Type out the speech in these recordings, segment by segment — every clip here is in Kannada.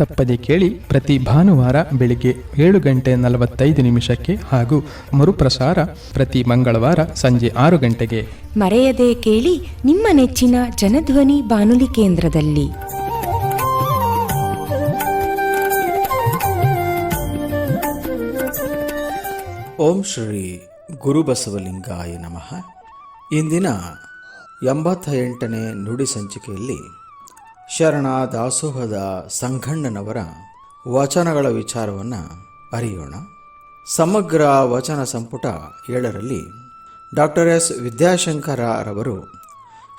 ತಪ್ಪದೆ ಕೇಳಿ ಪ್ರತಿ ಭಾನುವಾರ ಬೆಳಿಗ್ಗೆ ಏಳು ಗಂಟೆ ನಲವತ್ತೈದು ನಿಮಿಷಕ್ಕೆ ಹಾಗೂ ಮರುಪ್ರಸಾರ ಪ್ರತಿ ಮಂಗಳವಾರ ಸಂಜೆ ಆರು ಗಂಟೆಗೆ. ಮರೆಯದೆ ಕೇಳಿ ನಿಮ್ಮ ನೆಚ್ಚಿನ ಜನಧ್ವನಿ ಬಾನುಲಿ ಕೇಂದ್ರದಲ್ಲಿ. ಓಂ ಶ್ರೀ ಗುರುಬಸವಲಿಂಗಾಯ ನಮಃ. ಇಂದಿನ ಎಂಬತ್ತ ಎಂಟನೇ ನುಡಿ ಸಂಚಿಕೆಯಲ್ಲಿ ಶರಣ ದಾಸೋಹದ ಸಂಘಣ್ಣನವರ ವಚನಗಳ ವಿಚಾರವನ್ನು ಅರಿಯೋಣ. ಸಮಗ್ರ ವಚನ ಸಂಪುಟ ಏಳರಲ್ಲಿ ಡಾಕ್ಟರ್ ಎಸ್. ವಿದ್ಯಾಶಂಕರರವರು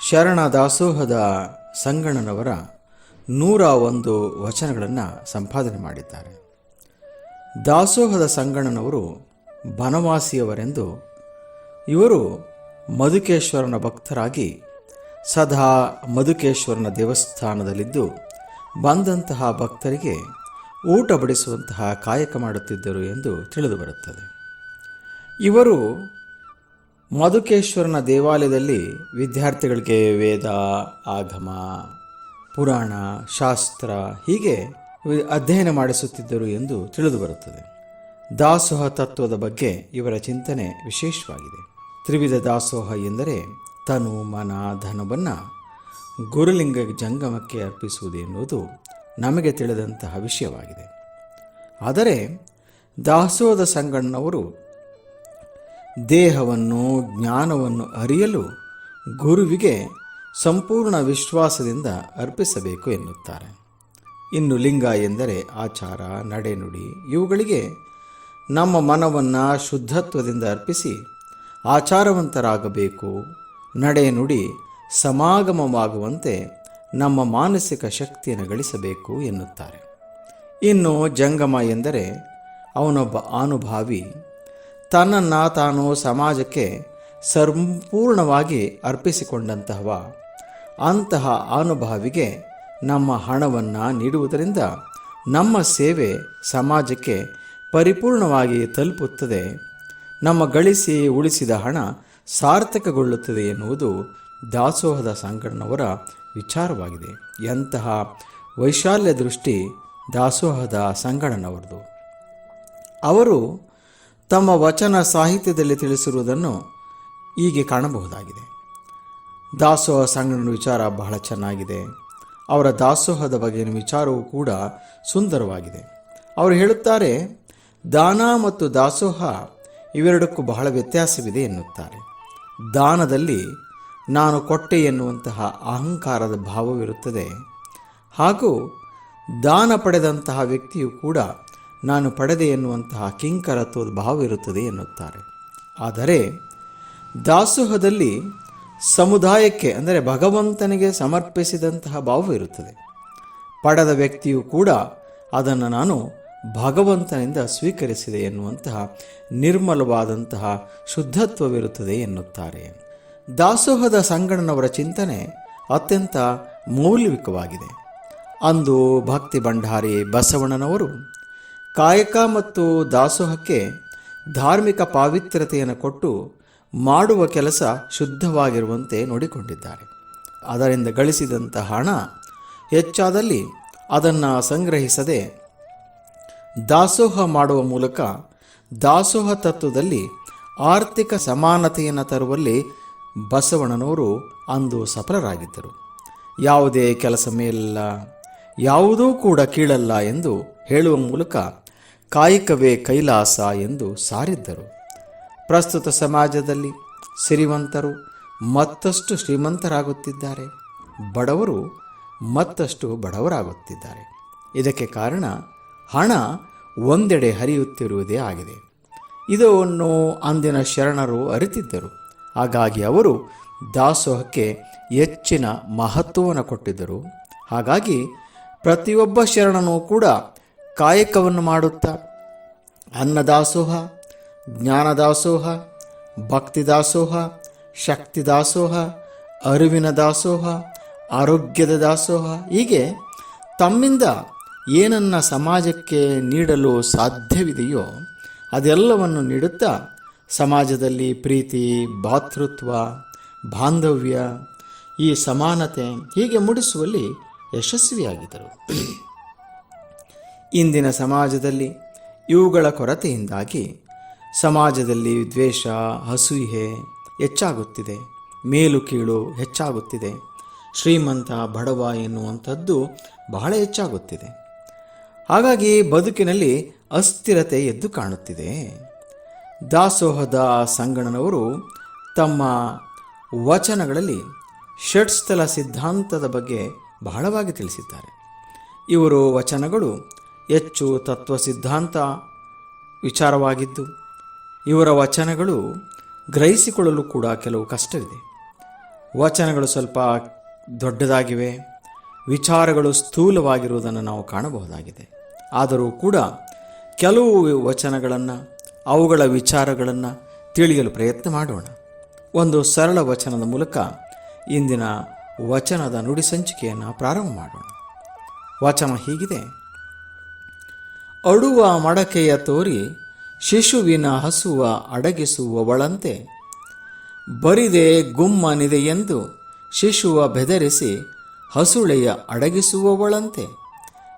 ಶರಣ ದಾಸೋಹದ ಸಂಗಣ್ಣನವರ ನೂರ ಒಂದು ವಚನಗಳನ್ನು ಸಂಪಾದನೆ ಮಾಡಿದ್ದಾರೆ. ದಾಸೋಹದ ಸಂಗಣ್ಣನವರು ಬನವಾಸಿಯವರೆಂದು ಇವರು ಮಧುಕೇಶ್ವರನ ಭಕ್ತರಾಗಿ ಸದಾ ಮಧುಕೇಶ್ವರನ ದೇವಸ್ಥಾನದಲ್ಲಿದ್ದು ಬಂದಂತಹ ಭಕ್ತರಿಗೆ ಊಟ ಬಡಿಸುವಂತಹ ಕಾಯಕ ಮಾಡುತ್ತಿದ್ದರು ಎಂದು ತಿಳಿದುಬರುತ್ತದೆ ಇವರು ಮಧುಕೇಶ್ವರನ ದೇವಾಲಯದಲ್ಲಿ ವಿದ್ಯಾರ್ಥಿಗಳಿಗೆ ವೇದ, ಆಗಮ, ಪುರಾಣ, ಶಾಸ್ತ್ರ ಹೀಗೆ ಅಧ್ಯಯನ ಮಾಡಿಸುತ್ತಿದ್ದರು ಎಂದು ತಿಳಿದುಬರುತ್ತದೆ ದಾಸೋಹ ತತ್ವದ ಬಗ್ಗೆ ಇವರ ಚಿಂತನೆ ವಿಶೇಷವಾಗಿದೆ. ತ್ರಿವಿಧ ದಾಸೋಹ ಎಂದರೆ ತನು ಮನ ಧನವನ್ನು ಗುರುಲಿಂಗ ಜಂಗಮಕ್ಕೆ ಅರ್ಪಿಸುವುದು ಎನ್ನುವುದು ನಮಗೆ ತಿಳಿದಂತಹ ವಿಷಯವಾಗಿದೆ. ಆದರೆ ದಾಸೋದ ಸಂಗಣ್ಣವರು ದೇಹವನ್ನು, ಜ್ಞಾನವನ್ನು ಅರಿಯಲು ಗುರುವಿಗೆ ಸಂಪೂರ್ಣ ವಿಶ್ವಾಸದಿಂದ ಅರ್ಪಿಸಬೇಕು ಎನ್ನುತ್ತಾರೆ. ಇನ್ನು ಲಿಂಗ ಎಂದರೆ ಆಚಾರ, ನಡೆನುಡಿ ಇವುಗಳಿಗೆ ನಮ್ಮ ಮನವನ್ನು ಶುದ್ಧತ್ವದಿಂದ ಅರ್ಪಿಸಿ ಆಚಾರವಂತರಾಗಬೇಕು ನಡೆನುಡಿ ಸಮಾಗಮವಾಗುವಂತೆ ನಮ್ಮ ಮಾನಸಿಕ ಶಕ್ತಿಯನ್ನು ಗಳಿಸಬೇಕು ಎನ್ನುತ್ತಾರೆ. ಇನ್ನು ಜಂಗಮ ಎಂದರೆ ಅವನೊಬ್ಬ ಅನುಭಾವಿ. ತನ್ನನ್ನು ತಾನು ಸಮಾಜಕ್ಕೆ ಸಂಪೂರ್ಣವಾಗಿ ಅರ್ಪಿಸಿಕೊಂಡಂತಹವ. ಅಂತಹ ಅನುಭಾವಿಗೆ ನಮ್ಮ ಹಣವನ್ನು ನೀಡುವುದರಿಂದ ನಮ್ಮ ಸೇವೆ ಸಮಾಜಕ್ಕೆ ಪರಿಪೂರ್ಣವಾಗಿ ತಲುಪುತ್ತದೆ. ನಮ್ಮ ಗಳಿಸಿ ಉಳಿಸಿದ ಹಣ ಸಾರ್ಥಕಗೊಳ್ಳುತ್ತದೆ ಎನ್ನುವುದು ದಾಸೋಹದ ಸಂಗಣ್ಣನವರ ವಿಚಾರವಾಗಿದೆ. ಎಂತಹ ವೈಶಾಲ್ಯ ದೃಷ್ಟಿ ದಾಸೋಹದ ಸಂಗಣ್ಣನವರದು ಅವರು ತಮ್ಮ ವಚನ ಸಾಹಿತ್ಯದಲ್ಲಿ ತಿಳಿಸಿರುವುದನ್ನು ಹೀಗೆ ಕಾಣಬಹುದಾಗಿದೆ. ದಾಸೋಹ ಸಂಗಡನ ವಿಚಾರ ಬಹಳ ಚೆನ್ನಾಗಿದೆ. ಅವರ ದಾಸೋಹದ ಬಗೆಯ ವಿಚಾರವೂ ಕೂಡ ಸುಂದರವಾಗಿದೆ. ಅವರು ಹೇಳುತ್ತಾರೆ, ದಾನ ಮತ್ತು ದಾಸೋಹ ಇವೆರಡಕ್ಕೂ ಬಹಳ ವ್ಯತ್ಯಾಸವಿದೆ ಎನ್ನುತ್ತಾರೆ. ದಾನದಲ್ಲಿ ನಾನು ಕೊಟ್ಟೆ ಎನ್ನುವಂತಹ ಅಹಂಕಾರದ ಭಾವವಿರುತ್ತದೆ. ಹಾಗೂ ದಾನ ಪಡೆದಂತಹ ವ್ಯಕ್ತಿಯು ಕೂಡ ನಾನು ಪಡೆದೆ ಎನ್ನುವಂತಹ ಕಿಂಕರತ್ವದ ಭಾವವಿರುತ್ತದೆ ಎನ್ನುತ್ತಾರೆ. ಆದರೆ ದಾಸೋಹದಲ್ಲಿ ಸಮುದಾಯಕ್ಕೆ, ಅಂದರೆ ಭಗವಂತನಿಗೆ ಸಮರ್ಪಿಸಿದಂತಹ ಭಾವವಿರುತ್ತದೆ. ಪಡೆದ ವ್ಯಕ್ತಿಯು ಕೂಡ ಅದನ್ನು ನಾನು ಭಗವಂತನಿಂದ ಸ್ವೀಕರಿಸಿದೆ ಎನ್ನುವಂತಹ ನಿರ್ಮಲವಾದಂತಹ ಶುದ್ಧತ್ವವಿರುತ್ತದೆ ಎನ್ನುತ್ತಾರೆ. ದಾಸೋಹದ ಸಂಗಣ್ಣನವರ ಚಿಂತನೆ ಅತ್ಯಂತ ಮೌಲ್ಯವಿಕವಾಗಿದೆ ಅಂದು ಭಕ್ತಿ ಭಂಡಾರಿ ಬಸವಣ್ಣನವರು ಕಾಯಕ ಮತ್ತು ದಾಸೋಹಕ್ಕೆ ಧಾರ್ಮಿಕ ಪಾವಿತ್ರ್ಯತೆಯನ್ನು ಕೊಟ್ಟು ಮಾಡುವ ಕೆಲಸ ಶುದ್ಧವಾಗಿರುವಂತೆ ನೋಡಿಕೊಂಡಿದ್ದಾರೆ. ಅದರಿಂದ ಗಳಿಸಿದಂಥ ಹಣ ಹೆಚ್ಚಾದಲ್ಲಿ ಅದನ್ನು ಸಂಗ್ರಹಿಸದೆ ದಾಸೋಹ ಮಾಡುವ ಮೂಲಕ ದಾಸೋಹ ತತ್ವದಲ್ಲಿ ಆರ್ಥಿಕ ಸಮಾನತೆಯನ್ನು ತರುವಲ್ಲಿ ಬಸವಣ್ಣನವರು ಅಂದು ಸಫಲರಾಗಿದ್ದರು ಯಾವುದೇ ಕೆಲಸ ಮೇಲಲ್ಲ, ಯಾವುದೂ ಕೂಡ ಕೀಳಲ್ಲ ಎಂದು ಹೇಳುವ ಮೂಲಕ ಕಾಯಕವೇ ಕೈಲಾಸ ಎಂದು ಸಾರಿದ್ದರು. ಪ್ರಸ್ತುತ ಸಮಾಜದಲ್ಲಿ ಸಿರಿವಂತರು ಮತ್ತಷ್ಟು ಶ್ರೀಮಂತರಾಗುತ್ತಿದ್ದಾರೆ, ಬಡವರು ಮತ್ತಷ್ಟು ಬಡವರಾಗುತ್ತಿದ್ದಾರೆ. ಇದಕ್ಕೆ ಕಾರಣ ಹಣ ಒಂದೆಡೆ ಹರಿಯುತ್ತಿರುವುದೇ ಆಗಿದೆ. ಇದನ್ನು ಅಂದಿನ ಶರಣರು ಅರಿತಿದ್ದರು. ಹಾಗಾಗಿ ಅವರು ದಾಸೋಹಕ್ಕೆ ಹೆಚ್ಚಿನ ಮಹತ್ವವನ್ನು ಕೊಟ್ಟಿದ್ದರು. ಹಾಗಾಗಿ ಪ್ರತಿಯೊಬ್ಬ ಶರಣನೂ ಕೂಡ ಕಾಯಕವನ್ನು ಮಾಡುತ್ತಾ ಅನ್ನದಾಸೋಹ, ಜ್ಞಾನದಾಸೋಹ ಭಕ್ತಿ ದಾಸೋಹ ಶಕ್ತಿ ದಾಸೋಹ ಅರಿವಿನ ದಾಸೋಹ, ಆರೋಗ್ಯದ ದಾಸೋಹ ಹೀಗೆ ತಮ್ಮಿಂದ ಏನನ್ನ ಸಮಾಜಕ್ಕೆ ನೀಡಲು ಸಾಧ್ಯವಿದೆಯೋ ಅದೆಲ್ಲವನ್ನು ನೀಡುತ್ತಾ ಸಮಾಜದಲ್ಲಿ ಪ್ರೀತಿ, ಭಾತೃತ್ವ, ಬಾಂಧವ್ಯ, ಈ ಸಮಾನತೆ ಹೀಗೆ ಮೂಡಿಸುವಲ್ಲಿ ಯಶಸ್ವಿಯಾಗಿದ್ದರು. ಇಂದಿನ ಸಮಾಜದಲ್ಲಿ ಇವುಗಳ ಕೊರತೆಯಿಂದಾಗಿ ಸಮಾಜದಲ್ಲಿ ದ್ವೇಷ ಹಸುಹೆ ಹೆಚ್ಚಾಗುತ್ತಿದೆ, ಮೇಲು ಕೀಳು ಹೆಚ್ಚಾಗುತ್ತಿದೆ, ಶ್ರೀಮಂತ ಬಡವ ಎನ್ನುವಂಥದ್ದು ಬಹಳ ಹೆಚ್ಚಾಗುತ್ತಿದೆ. ಹಾಗಾಗಿ ಬದುಕಿನಲ್ಲಿ ಅಸ್ಥಿರತೆ ಎದ್ದು ಕಾಣುತ್ತಿದೆ. ದಾಸೋಹದ ಸಂಗಣನವರು ತಮ್ಮ ವಚನಗಳಲ್ಲಿ ಷಟ್ಸ್ಥಲ ಸಿದ್ಧಾಂತದ ಬಗ್ಗೆ ಬಹಳವಾಗಿ ತಿಳಿಸಿದ್ದಾರೆ. ಇವರು ವಚನಗಳು ಹೆಚ್ಚು ತತ್ವ ಸಿದ್ಧಾಂತ ವಿಚಾರವಾಗಿದ್ದು, ಇವರ ವಚನಗಳು ಗ್ರಹಿಸಿಕೊಳ್ಳಲು ಕೂಡ ಕೆಲವು ಕಷ್ಟವಿದೆ. ವಚನಗಳು ಸ್ವಲ್ಪ ದೊಡ್ಡದಾಗಿವೆ, ವಿಚಾರಗಳು ಸ್ಥೂಲವಾಗಿರುವುದನ್ನು ನಾವು ಕಾಣಬಹುದಾಗಿದೆ. ಆದರೂ ಕೂಡ ಕೆಲವು ವಚನಗಳನ್ನು, ಅವುಗಳ ವಿಚಾರಗಳನ್ನು ತಿಳಿಯಲು ಪ್ರಯತ್ನ ಮಾಡೋಣ. ಒಂದು ಸರಳ ವಚನದ ಮೂಲಕ ಇಂದಿನ ವಚನದ ನುಡಿ ಸಂಚಿಕೆಯನ್ನು ಪ್ರಾರಂಭ ಮಾಡೋಣ. ವಚನ ಹೀಗಿದೆ. ಅಡುವ ಮಡಕೆಯ ತೋರಿ ಶಿಶುವಿನ ಹಸುವ ಅಡಗಿಸುವವಳಂತೆ ಬರಿದೆ ಗುಮ್ಮನಿದೆ ಎಂದು ಶಿಶುವ ಬೆದರಿಸಿ ಹಸುಳೆಯ ಅಡಗಿಸುವವಳಂತೆ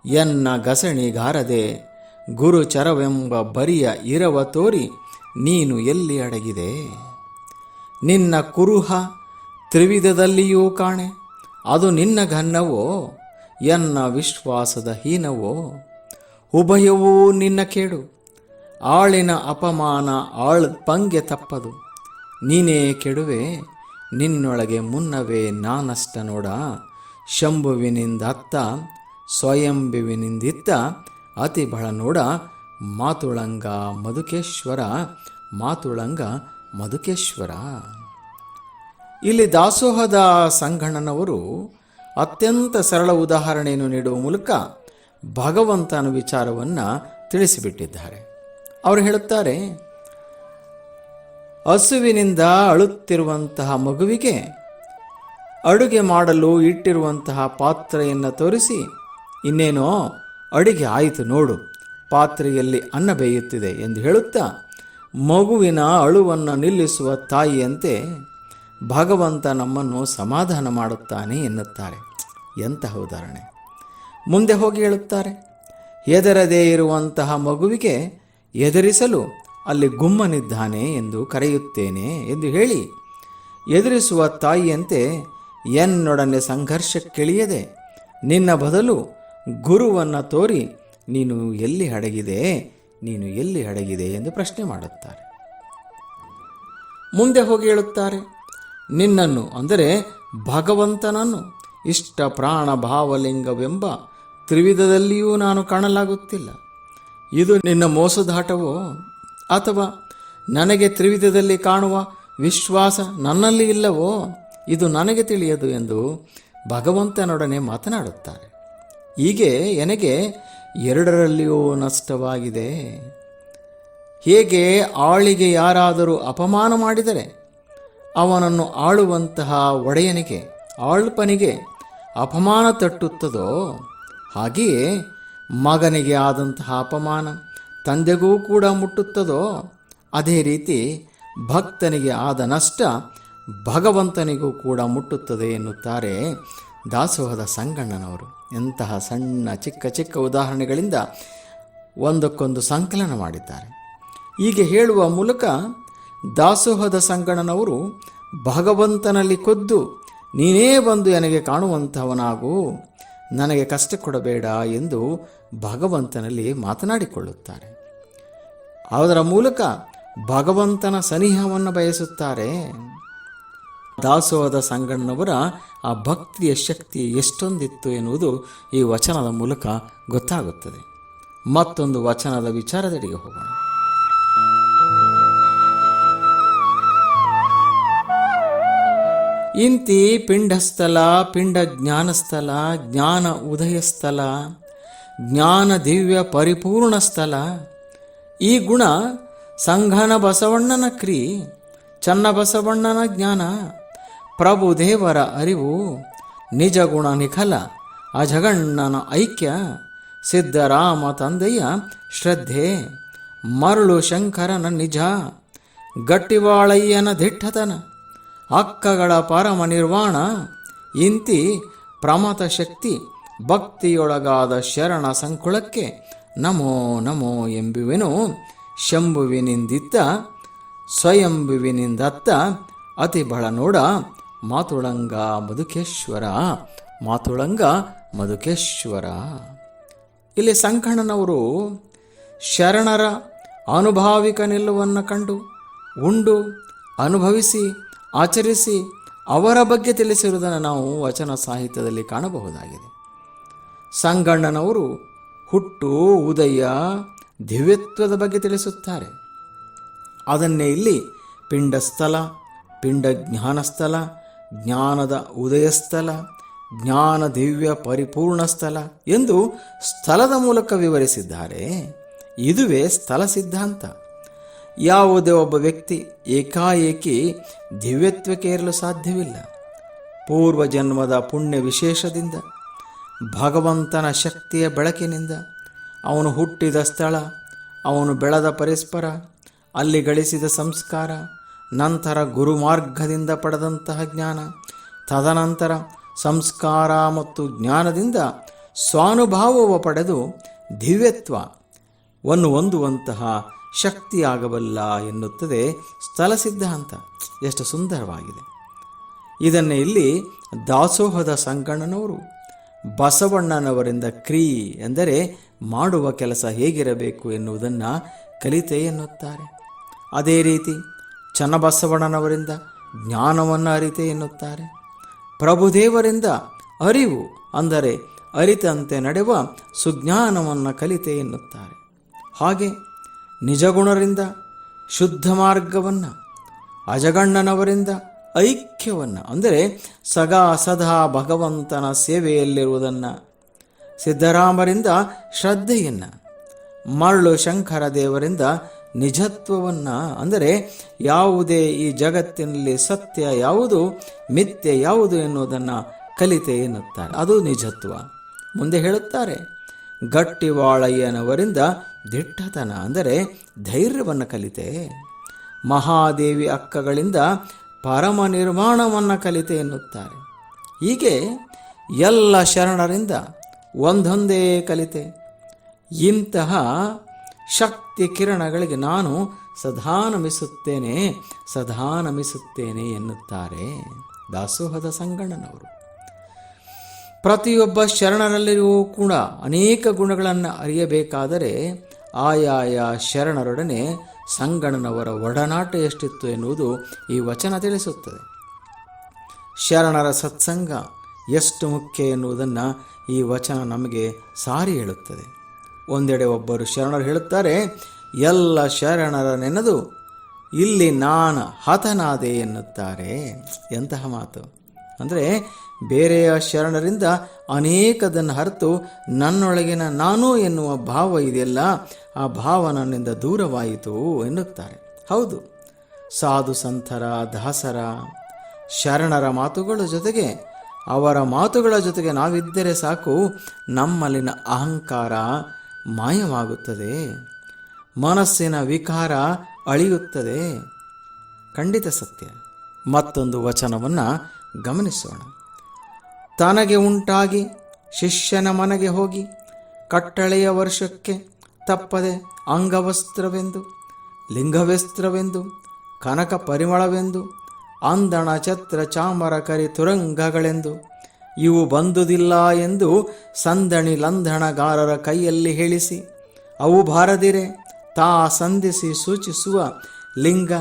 ಎನ್ನ ಗಸಣಿಗಾರದೆ ಗುರುಚರವೆಂಬ ಬರಿಯ ಇರವ ತೋರಿ ನೀನು ಎಲ್ಲಿ ಅಡಗಿದೆ? ನಿನ್ನ ಕುರುಹ ತ್ರಿವಿಧದಲ್ಲಿಯೂ ಕಾಣೆ, ಅದು ನಿನ್ನ ಘನ್ನವೋ, ಎನ್ನ ವಿಶ್ವಾಸದ ಹೀನವೋ? ಉಭಯವೂ ನಿನ್ನ ಕೇಡು, ಆಳಿನ ಅಪಮಾನ ಆಳ್ ಪಂಗೆ ತಪ್ಪದು. ನೀನೇ ಕೆಡುವೆ, ನಿನ್ನೊಳಗೆ ಮುನ್ನವೇ ನಾನಷ್ಟ ನೋಡ, ಶಂಭುವಿನಿಂದ ಅತ್ತ ಸ್ವಯಂಭುವಿನಿಂದಿತ್ತ ಅತಿ ಬಹಳ ನೋಡ ಮಾತುಳಂಗ ಮಧುಕೇಶ್ವರ ಮಾತುಳಂಗ ಮಧುಕೇಶ್ವರ. ಇಲ್ಲಿ ದಾಸೋಹದ ಸಂಗಣ್ಣನವರು ಅತ್ಯಂತ ಸರಳ ಉದಾಹರಣೆಯನ್ನು ನೀಡುವ ಮೂಲಕ ಭಗವಂತನ ವಿಚಾರವನ್ನು ತಿಳಿಸಿಬಿಟ್ಟಿದ್ದಾರೆ. ಅವರು ಹೇಳುತ್ತಾರೆ, ಹಸುವಿನಿಂದ ಅಳುತ್ತಿರುವಂತಹ ಮಗುವಿಗೆ ಅಡುಗೆ ಮಾಡಲು ಇಟ್ಟಿರುವಂತಹ ಪಾತ್ರೆಯನ್ನು ತೋರಿಸಿ ಇನ್ನೇನೋ ಅಡಿಗೆ ಆಯಿತು ನೋಡು, ಪಾತ್ರೆಯಲ್ಲಿ ಅನ್ನ ಬೇಯುತ್ತಿದೆ ಎಂದು ಹೇಳುತ್ತಾ, ಮಗುವಿನ ಅಳುವನ್ನು ನಿಲ್ಲಿಸುವ ತಾಯಿಯಂತೆ ಭಗವಂತ ನಮ್ಮನ್ನು ಸಮಾಧಾನ ಮಾಡುತ್ತಾನೆ ಎನ್ನುತ್ತಾರೆ. ಎಂತಹ ಉದಾಹರಣೆ. ಮುಂದೆ ಹೋಗಿ ಹೇಳುತ್ತಾರೆ, ಹೆದರದೇ ಇರುವಂತಹ ಮಗುವಿಗೆ ಎದುರಿಸಲು ಅಲ್ಲಿ ಗುಮ್ಮನಿದ್ದಾನೆ ಎಂದು ಕರೆಯುತ್ತೇನೆ ಎಂದು ಹೇಳಿ ಎದುರಿಸುವ ತಾಯಿಯಂತೆ ಎನ್ನೊಡನೆ ಸಂಘರ್ಷಕ್ಕಿಳಿಯದೆ ನಿನ್ನ ಬದಲು ಗುರುವನ್ನು ತೋರಿ ನೀನು ಎಲ್ಲಿ ಅಡಗಿದೆ ನೀನು ಎಲ್ಲಿ ಅಡಗಿದೆ ಎಂದು ಪ್ರಶ್ನೆ ಮಾಡುತ್ತಾರೆ. ಮುಂದೆ ಹೋಗಿ ಹೇಳುತ್ತಾರೆ, ನಿನ್ನನ್ನು ಅಂದರೆ ಭಗವಂತನನ್ನು ಇಷ್ಟ ಪ್ರಾಣ ಭಾವಲಿಂಗವೆಂಬ ತ್ರಿವಿಧದಲ್ಲಿಯೂ ನಾನು ಕಾಣಲಾಗುತ್ತಿಲ್ಲ. ಇದು ನಿನ್ನ ಮೋಸದಾಟವೋ, ಅಥವಾ ನನಗೆ ತ್ರಿವಿಧದಲ್ಲಿ ಕಾಣುವ ವಿಶ್ವಾಸ ನನ್ನಲ್ಲಿ ಇಲ್ಲವೋ, ಇದು ನನಗೆ ತಿಳಿಯದು ಎಂದು ಭಗವಂತನೊಡನೆ ಮಾತನಾಡುತ್ತಾರೆ. ಹೀಗೆ ನನಗೆ ಎರಡರಲ್ಲಿಯೂ ನಷ್ಟವಾಗಿದೆ. ಹೇಗೆ ಆಳಿಗೆ ಯಾರಾದರೂ ಅಪಮಾನ ಮಾಡಿದರೆ, ಅವನನ್ನು ಆಳುವಂತಹ ಒಡೆಯನಿಗೆ, ಆಳ್ಪನಿಗೆ ಅಪಮಾನ ತಟ್ಟುತ್ತದೋ? ಹಾಗೆಯೇ ಮಗನಿಗೆ ಆದಂತಹ ಅಪಮಾನ ತಂದೆಗೂ ಕೂಡ ಮುಟ್ಟುತ್ತದೋ? ಅದೇ ರೀತಿ ಭಕ್ತನಿಗೆ ಆದ ನಷ್ಟ ಭಗವಂತನಿಗೂ ಕೂಡ ಮುಟ್ಟುತ್ತದೆ ಎನ್ನುತ್ತಾರೆ ದಾಸೋಹದ ಸಂಗಣ್ಣನವರು. ಎಂತಹ ಸಣ್ಣ ಚಿಕ್ಕ ಚಿಕ್ಕ ಉದಾಹರಣೆಗಳಿಂದ ಒಂದಕ್ಕೊಂದು ಸಂಕಲನ ಮಾಡಿದ್ದಾರೆ. ಹೀಗೆ ಹೇಳುವ ಮೂಲಕ ದಾಸೋಹದ ಸಂಗಣ್ಣನವರು ಭಗವಂತನಲ್ಲಿ ಕೊದ್ದು, ನೀನೇ ಬಂದು ನನಗೆ ಕಾಣುವಂಥವನಾಗು, ನನಗೆ ಕಷ್ಟ ಕೊಡಬೇಡ ಎಂದು ಭಗವಂತನಲ್ಲಿ ಮಾತನಾಡಿಕೊಳ್ಳುತ್ತಾರೆ. ಅದರ ಮೂಲಕ ಭಗವಂತನ ಸನಿಹವನ್ನು ಬಯಸುತ್ತಾರೆ. ದಾಸೋಹದ ಸಂಗಣ್ಣವರ ಆ ಭಕ್ತಿಯ ಶಕ್ತಿ ಎಷ್ಟೊಂದಿತ್ತು ಎನ್ನುವುದು ಈ ವಚನದ ಮೂಲಕ ಗೊತ್ತಾಗುತ್ತದೆ. ಮತ್ತೊಂದು ವಚನದ ವಿಚಾರದೆಡೆಗೆ ಹೋಗೋಣ. ಇಂತಿ ಪಿಂಡಸ್ಥಲ ಪಿಂಡ ಜ್ಞಾನಸ್ಥಲ ಜ್ಞಾನ ಉದಯಸ್ಥಲ, ಜ್ಞಾನ ದಿವ್ಯ ಪರಿಪೂರ್ಣ ಸ್ಥಳ ಈ ಗುಣ ಸಂಘನ ಬಸವಣ್ಣನ ಕ್ರಿ ಚನ್ನ ಬಸವಣ್ಣನ ಜ್ಞಾನ ಪ್ರಭು ದೇವರ ಅರಿವು, ನಿಜ ಗುಣ ನಿಖಲ, ಅಜಗಣ್ಣನ ಐಕ್ಯ ಸಿದ್ಧರಾಮ ತಂದೆಯ ಶ್ರದ್ಧೆ, ಮರಳು ಶಂಕರನ ನಿಜ, ಗಟ್ಟಿವಾಳಯ್ಯನ ದಿಟ್ಟತನ, ಅಕ್ಕಗಳ ಪರಮ ನಿರ್ವಾಣ, ಇಂತಿ ಪ್ರಮತ ಶಕ್ತಿ, ಭಕ್ತಿಯೊಳಗಾದ ಶರಣ ಸಂಕುಳಕ್ಕೆ ನಮೋ ನಮೋ ಎಂಬುವೆನು. ಶಂಭುವಿನಿಂದಿತ್ತ, ಸ್ವಯಂಭುವಿನಿಂದತ್ತ ಅತಿ ಬಳ ನೋಡ ಮಾತುಳಂಗ ಮಧುಕೇಶ್ವರ ಮಾತುಳಂಗ ಮಧುಕೇಶ್ವರ. ಇಲ್ಲಿ ಸಂಕಣ್ಣನವರು ಶರಣರ ಅನುಭಾವಿಕ ನಿಲುವನ್ನು ಕಂಡು, ಉಂಡು, ಅನುಭವಿಸಿ, ಆಚರಿಸಿ, ಅವರ ಬಗ್ಗೆ ತಿಳಿಸಿರುವುದನ್ನು ನಾವು ವಚನ ಸಾಹಿತ್ಯದಲ್ಲಿ ಕಾಣಬಹುದಾಗಿದೆ. ಸಂಗಣ್ಣನವರು ಹುಟ್ಟು, ಉದಯ, ದಿವ್ಯತ್ವದ ಬಗ್ಗೆ ತಿಳಿಸುತ್ತಾರೆ. ಅದನ್ನೇ ಇಲ್ಲಿ ಪಿಂಡಸ್ಥಲ ಪಿಂಡ ಜ್ಞಾನಸ್ಥಲ ಜ್ಞಾನದ ಉದಯಸ್ಥಲ, ಜ್ಞಾನ ದಿವ್ಯ ಪರಿಪೂರ್ಣ ಸ್ಥಳ ಎಂದು ಸ್ಥಳದ ಮೂಲಕ ವಿವರಿಸಿದ್ದಾರೆ. ಇದುವೇ ಸ್ಥಳ ಸಿದ್ಧಾಂತ. ಯಾವುದೇ ಒಬ್ಬ ವ್ಯಕ್ತಿ ಏಕಾಏಕಿ ದಿವ್ಯತ್ವಕ್ಕೆ ಇರಲು ಸಾಧ್ಯವಿಲ್ಲ. ಪೂರ್ವ ಜನ್ಮದ ಪುಣ್ಯ ವಿಶೇಷದಿಂದ, ಭಗವಂತನ ಶಕ್ತಿಯ ಬೆಳಕಿನಿಂದ, ಅವನು ಹುಟ್ಟಿದ ಸ್ಥಳ, ಅವನು ಬೆಳೆದ ಪರಸ್ಪರ, ಅಲ್ಲಿ ಗಳಿಸಿದ ಸಂಸ್ಕಾರ ನಂತರ ಗುರುಮಾರ್ಗದಿಂದ ಪಡೆದಂತಹ ಜ್ಞಾನ, ತದನಂತರ ಸಂಸ್ಕಾರ ಮತ್ತು ಜ್ಞಾನದಿಂದ ಸ್ವಾನುಭಾವವ ಪಡೆದು ದಿವ್ಯತ್ವವನ್ನು ಹೊಂದುವಂತಹ ಶಕ್ತಿಯಾಗಬಲ್ಲ ಎನ್ನುತ್ತದೆ ಸ್ಥಳ ಸಿದ್ಧಾಂತ. ಎಷ್ಟು ಸುಂದರವಾಗಿದೆ. ಇದನ್ನೇ ಇಲ್ಲಿ ದಾಸೋಹದ ಸಂಗಣ್ಣನವರು ಬಸವಣ್ಣನವರಿಂದ ಕ್ರೀ ಎಂದರೆ ಮಾಡುವ ಕೆಲಸ ಹೇಗಿರಬೇಕು ಎನ್ನುವುದನ್ನು ಕಲಿತೆ ಎನ್ನುತ್ತಾರೆ. ಅದೇ ರೀತಿ ಚನ್ನಬಸವಣ್ಣನವರಿಂದ ಜ್ಞಾನವನ್ನು ಅರಿತೆ ಎನ್ನುತ್ತಾರೆ. ಪ್ರಭುದೇವರಿಂದ ಅರಿವು ಅಂದರೆ ಅರಿತಂತೆ ನಡೆವ ಸುಜ್ಞಾನವನ್ನು ಕಲಿತೆ ಎನ್ನುತ್ತಾರೆ. ಹಾಗೆ ನಿಜಗುಣರಿಂದ ಶುದ್ಧ ಮಾರ್ಗವನ್ನು, ಅಜಗಣ್ಣನವರಿಂದ ಐಕ್ಯವನ್ನು ಅಂದರೆ ಸದಾ ಸದಾ ಭಗವಂತನ ಸೇವೆಯಲ್ಲಿರುವುದನ್ನು, ಸಿದ್ದರಾಮರಿಂದ ಶ್ರದ್ಧೆಯನ್ನು ಮರಳು ಶಂಕರ ದೇವರಿಂದ ನಿಜತ್ವವನ್ನು, ಅಂದರೆ ಯಾವುದೇ ಈ ಜಗತ್ತಿನಲ್ಲಿ ಸತ್ಯ ಯಾವುದು, ಮಿಥ್ಯ ಯಾವುದು ಎನ್ನುವುದನ್ನು ಕಲಿತೆ ಎನ್ನುತ್ತಾರೆ. ಅದು ನಿಜತ್ವ. ಮುಂದೆ ಹೇಳುತ್ತಾರೆ, ಗಟ್ಟಿವಾಳಯ್ಯನವರಿಂದ ದಿಟ್ಟತನ, ಅಂದರೆ ಧೈರ್ಯವನ್ನು ಕಲಿತೆ. ಮಹಾದೇವಿ ಅಕ್ಕಗಳಿಂದ ಪರಮ ನಿರ್ಮಾಣವನ್ನು ಕಲಿತೆ ಎನ್ನುತ್ತಾರೆ. ಹೀಗೆ ಎಲ್ಲ ಶರಣರಿಂದ ಒಂದೊಂದೇ ಕಲಿತೆ. ಇಂತಹ ಶಕ್ತಿ ಕಿರಣಗಳಿಗೆ ನಾನು ಸದಾ ನಮಿಸುತ್ತೇನೆ ಸದಾ ನಮಿಸುತ್ತೇನೆ ಎನ್ನುತ್ತಾರೆ ದಾಸೋಹದ ಸಂಗಣ್ಣನವರು ಪ್ರತಿಯೊಬ್ಬ ಶರಣರಲ್ಲಿಯೂ ಕೂಡ ಅನೇಕ ಗುಣಗಳನ್ನು ಅರಿಯಬೇಕಾದರೆ ಆಯಾಯ ಶರಣರೊಡನೆ ಸಂಗಣ್ಣನವರ ಒಡನಾಟ ಎಷ್ಟಿತ್ತು ಎನ್ನುವುದು ಈ ವಚನ ತಿಳಿಸುತ್ತದೆ. ಶರಣರ ಸತ್ಸಂಗ ಎಷ್ಟು ಮುಖ್ಯ ಎನ್ನುವುದನ್ನು ಈ ವಚನ ನಮಗೆ ಸಾರಿ ಹೇಳುತ್ತದೆ. ಒಂದೆಡೆ ಒಬ್ಬರು ಶರಣರು ಹೇಳುತ್ತಾರೆ, ಎಲ್ಲ ಶರಣರ ನೆನೆದು, ಇಲ್ಲಿ ನಾನು ಹತನಾದೆ ಎನ್ನುತ್ತಾರೆ. ಎಂತಹ ಮಾತು. ಅಂದರೆ ಬೇರೆಯ ಶರಣರಿಂದ ಅನೇಕದನ್ನು ಹರಿತು, ನನ್ನೊಳಗಿನ ನಾನು ಎನ್ನುವ ಭಾವ ಇದೆಯಲ್ಲ, ಆ ಭಾವ ನನ್ನಿಂದ ದೂರವಾಯಿತು ಎನ್ನುತ್ತಾರೆ. ಹೌದು. ಸಾಧು ಸಂತರ, ದಾಸರ, ಶರಣರ ಮಾತುಗಳ ಜೊತೆಗೆ, ಅವರ ಮಾತುಗಳ ಜೊತೆಗೆ ನಾವಿದ್ದರೆ ಸಾಕು, ನಮ್ಮಲ್ಲಿನ ಅಹಂಕಾರ ಮಾಯವಾಗುತ್ತದೆ. ಮನಸ್ಸಿನ ವಿಕಾರ ಅಳಿಯುತ್ತದೆ. ಖಂಡಿತ ಸತ್ಯ. ಮತ್ತೊಂದು ವಚನವನ್ನು ಗಮನಿಸೋಣ. ತನಗೆ ಉಂಟಾಗಿ ಶಿಷ್ಯನ ಮನೆಗೆ ಹೋಗಿ ಕಟ್ಟಳೆಯ ವರ್ಷಕ್ಕೆ ತಪ್ಪದೆ ಅಂಗವಸ್ತ್ರವೆಂದು, ಲಿಂಗವಸ್ತ್ರವೆಂದು, ಕನಕ ಪರಿಮಳವೆಂದು, ಅಂದಣ ಛತ್ರ ಚಾಮರ ಕರಿ ತುರಂಗಗಳೆಂದು ಇವು ಬಂದುದಿಲ್ಲ ಎಂದು ಸಂದಣಿ ಲಂಧನಗಾರರ ಕೈಯಲ್ಲಿ ಹೇಳಿಸಿ, ಅವು ಬಾರದಿರೆ, ತಾ ಸಂಧಿಸಿ ಸೂಚಿಸುವ ಲಿಂಗ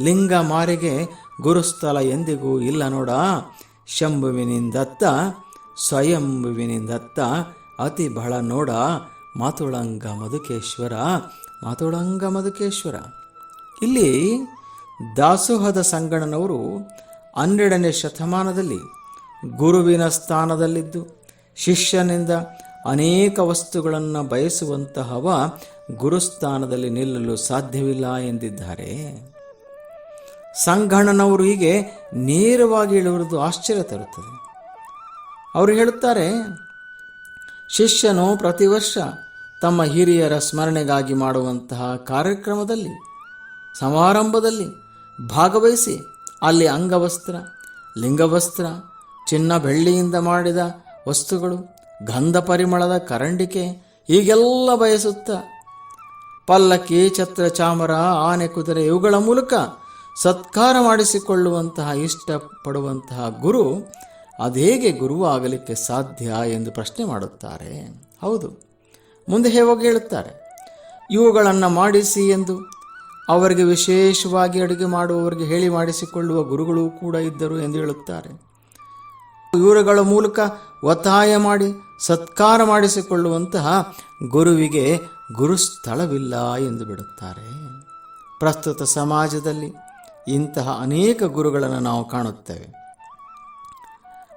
ಲಿಂಗ ಮಾರಿಗೆ ಗುರುಸ್ಥಲ ಎಂದಿಗೂ ಇಲ್ಲ ನೋಡ. ಶಂಭುವಿನಿಂದತ್ತ, ಸ್ವಯಂಭುವಿನಿಂದತ್ತ ಅತಿ ಬಹಳ ನೋಡ. ಮಾತುಳಂಗ ಮಧುಕೇಶ್ವರ ಮಾತುಳಂಗ ಮಧುಕೇಶ್ವರ. ಇಲ್ಲಿ ದಾಸೋಹದ ಸಂಗಣನವರು ಹನ್ನೆರಡನೇ ಶತಮಾನದಲ್ಲಿ ಗುರುವಿನ ಸ್ಥಾನದಲ್ಲಿದ್ದು ಶಿಷ್ಯನಿಂದ ಅನೇಕ ವಸ್ತುಗಳನ್ನು ಬಯಸುವಂತಹವ ಗುರುಸ್ಥಾನದಲ್ಲಿ ನಿಲ್ಲಲು ಸಾಧ್ಯವಿಲ್ಲ ಎಂದಿದ್ದಾರೆ. ಸಂಗಣ್ಣನವರು ಹೀಗೆ ನೇರವಾಗಿ ಹೇಳುವುದು ಆಶ್ಚರ್ಯ ತರುತ್ತದೆ. ಅವರು ಹೇಳುತ್ತಾರೆ, ಶಿಷ್ಯನು ಪ್ರತಿ ವರ್ಷ ತಮ್ಮ ಹಿರಿಯರ ಸ್ಮರಣೆಗಾಗಿ ಮಾಡುವಂತಹ ಕಾರ್ಯಕ್ರಮದಲ್ಲಿ, ಸಮಾರಂಭದಲ್ಲಿ ಭಾಗವಹಿಸಿ ಅಲ್ಲಿ ಅಂಗವಸ್ತ್ರ, ಲಿಂಗವಸ್ತ್ರ ಚಿನ್ನ ಬೆಳ್ಳಿಯಿಂದ ಮಾಡಿದ ವಸ್ತುಗಳು, ಗಂಧ ಪರಿಮಳದ ಕರಂಡಿಕೆ, ಹೀಗೆಲ್ಲ ಬಯಸುತ್ತಾ ಪಲ್ಲಕ್ಕಿ, ಛತ್ರ, ಚಾಮರ, ಆನೆ, ಕುದುರೆ ಇವುಗಳ ಮೂಲಕ ಸತ್ಕಾರ ಮಾಡಿಸಿಕೊಳ್ಳುವಂತಹ, ಇಷ್ಟಪಡುವಂತಹ ಗುರು ಅದೇಗೆ ಗುರುವಾಗಲಿಕ್ಕೆ ಸಾಧ್ಯ ಎಂದು ಪ್ರಶ್ನೆ ಮಾಡುತ್ತಾರೆ. ಹೌದು. ಮುಂದೆ ಹೇಗೆ ಹೇಳುತ್ತಾರೆ? ಇವುಗಳನ್ನು ಮಾಡಿಸಿ ಎಂದು ಅವರಿಗೆ ವಿಶೇಷವಾಗಿ ಅಡುಗೆ ಮಾಡುವವರಿಗೆ ಹೇಳಿ ಮಾಡಿಸಿಕೊಳ್ಳುವ ಗುರುಗಳು ಕೂಡ ಇದ್ದರು ಎಂದು ಹೇಳುತ್ತಾರೆ. ಇವರುಗಳ ಮೂಲಕ ಒತ್ತಾಯ ಮಾಡಿ, ಸತ್ಕಾರ ಮಾಡಿಸಿಕೊಳ್ಳುವಂತಹ ಗುರುವಿಗೆ ಗುರುಸ್ಥಳವಿಲ್ಲ ಎಂದು ಬಿಡುತ್ತಾರೆ. ಪ್ರಸ್ತುತ ಸಮಾಜದಲ್ಲಿ ಇಂತಹ ಅನೇಕ ಗುರುಗಳನ್ನು ನಾವು ಕಾಣುತ್ತೇವೆ.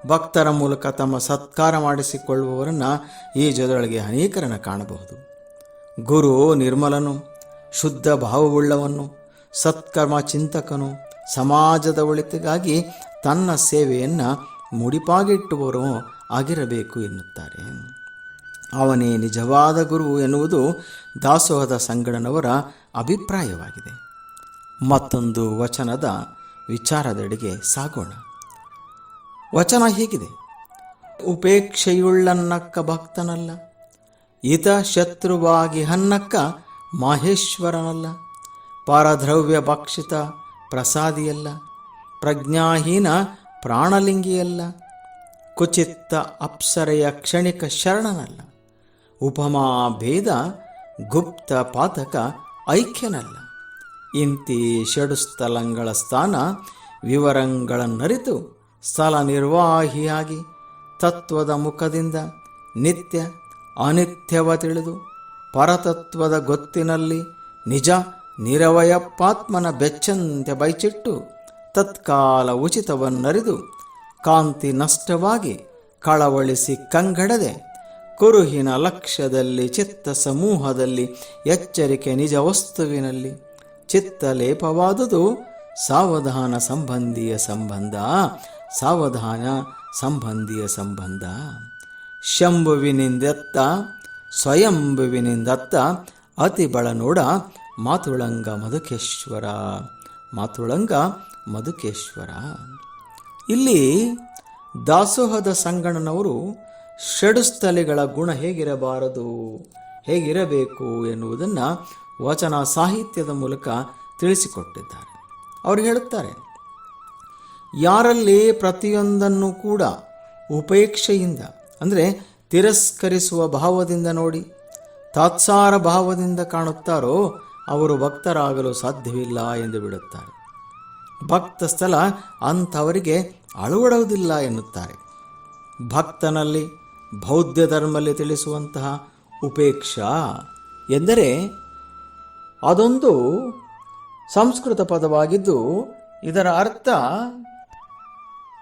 ಭಕ್ತರ ಮೂಲಕ ತಮ್ಮ ಸತ್ಕಾರ ಮಾಡಿಸಿಕೊಳ್ಳುವವರನ್ನು ಈ ಜೊತೆಯೊಳಗೆ ಅನೇಕರನ್ನು ಕಾಣಬಹುದು. ಗುರು ನಿರ್ಮಲನು, ಶುದ್ಧ ಭಾವವುಳ್ಳವನು, ಸತ್ಕರ್ಮ ಚಿಂತಕನು, ಸಮಾಜದ ಒಳಿತಿಗಾಗಿ ತನ್ನ ಸೇವೆಯನ್ನು ಮುಡಿಪಾಗಿಟ್ಟುವರು ಆಗಿರಬೇಕು ಎನ್ನುತ್ತಾರೆ. ಅವನೇ ನಿಜವಾದ ಗುರು ಎನ್ನುವುದು ದಾಸೋಹದ ಸಂಗಡನವರ ಅಭಿಪ್ರಾಯವಾಗಿದೆ. ಮತ್ತೊಂದು ವಚನದ ವಿಚಾರದೆಡೆಗೆ ಸಾಗೋಣ. ವಚನ ಹೀಗಿದೆ. ಉಪೇಕ್ಷೆಯುಳ್ಳನ್ನಕ್ಕ ಭಕ್ತನಲ್ಲ ಈತ ಶತ್ರುವಾಗಿ ಹನ್ನಕ್ಕ ಮಾಹೇಶ್ವರನಲ್ಲ, ಪರದ್ರವ್ಯ ಭಕ್ಷಿತ ಪ್ರಸಾದಿಯಲ್ಲ, ಪ್ರಜ್ಞಾಹೀನ ಪ್ರಾಣಲಿಂಗಿಯಲ್ಲ, ಕುಚಿತ್ತ ಅಪ್ಸರೆಯ ಕ್ಷಣಿಕ ಶರಣನಲ್ಲ, ಉಪಮಾ ಭೇದ ಗುಪ್ತ ಪಾತಕ ಐಕ್ಯನಲ್ಲ. ಇಂತಿ ಷಡು ಸ್ಥಳಗಳ ಸ್ಥಾನ ವಿವರಗಳನ್ನರಿತು ಸ್ಥಳ ನಿರ್ವಾಹಿಯಾಗಿ ತತ್ವದ ಮುಖದಿಂದ ನಿತ್ಯ ಅನಿತ್ಯವ ತಿಳಿದು ಪರತತ್ವದ ಗೊತ್ತಿನಲ್ಲಿ ನಿಜ ನಿರವಯಪಾತ್ಮನ ಬೆಚ್ಚಂತೆ ಬೈಚಿಟ್ಟು ತತ್ಕಾಲ ಉಚಿತವನ್ನರಿದು ಕಾಂತಿ ನಷ್ಟವಾಗಿ ಕಳವಳಿಸಿ ಕಂಗಡದೆ ಕುರುಹಿನ ಲಕ್ಷ್ಯದಲ್ಲಿ, ಚಿತ್ತ ಸಮೂಹದಲ್ಲಿ, ಎಚ್ಚರಿಕೆ ನಿಜ ವಸ್ತುವಿನಲ್ಲಿ. ಚಿತ್ತಲೇಪವಾದುದು ಸಾವಧಾನ ಸಂಬಂಧಿಯ ಸಂಬಂಧ. ಸಾವಧಾನ ಸಂಬಂಧಿಯ ಸಂಬಂಧ. ಶಂಭುವಿನಿಂದತ್ತ, ಸ್ವಯಂಭುವಿನಿಂದತ್ತ ಅತಿ ಬಳನೋಡ ಮಾತುಳಂಗ ಮಧುಕೇಶ್ವರ. ಮಾತುಳಂಗ ಮಧುಕೇಶ್ವರ. ಇಲ್ಲಿ ದಾಸೋಹದ ಸಂಗಣನವರು ಷಡುಸ್ಥಲೆಗಳ ಗುಣ ಹೇಗಿರಬಾರದು, ಹೇಗಿರಬೇಕು ಎನ್ನುವುದನ್ನು ವಚನ ಸಾಹಿತ್ಯದ ಮೂಲಕ ತಿಳಿಸಿಕೊಟ್ಟಿದ್ದಾರೆ. ಅವರು ಹೇಳುತ್ತಾರೆ, ಯಾರಲ್ಲಿ ಪ್ರತಿಯೊಂದನ್ನು ಕೂಡ ಉಪೇಕ್ಷೆಯಿಂದ, ಅಂದರೆ ತಿರಸ್ಕರಿಸುವ ಭಾವದಿಂದ ನೋಡಿ, ತಾತ್ಸಾರ ಭಾವದಿಂದ ಕಾಣುತ್ತಾರೋ, ಅವರು ಭಕ್ತರಾಗಲು ಸಾಧ್ಯವಿಲ್ಲ ಎಂದು ಬಿಡುತ್ತಾರೆ. ಭಕ್ತ ಸ್ಥಳ ಅಂಥವರಿಗೆ ಅಳುವಡುವುದಿಲ್ಲ ಎನ್ನುತ್ತಾರೆ. ಭಕ್ತನಲ್ಲಿ, ಬೌದ್ಧ ಧರ್ಮದಲ್ಲಿ ತಿಳಿಸುವಂತಹ ಉಪೇಕ್ಷಾ ಎಂದರೆ ಅದೊಂದು ಸಂಸ್ಕೃತ ಪದವಾಗಿದ್ದು, ಇದರ ಅರ್ಥ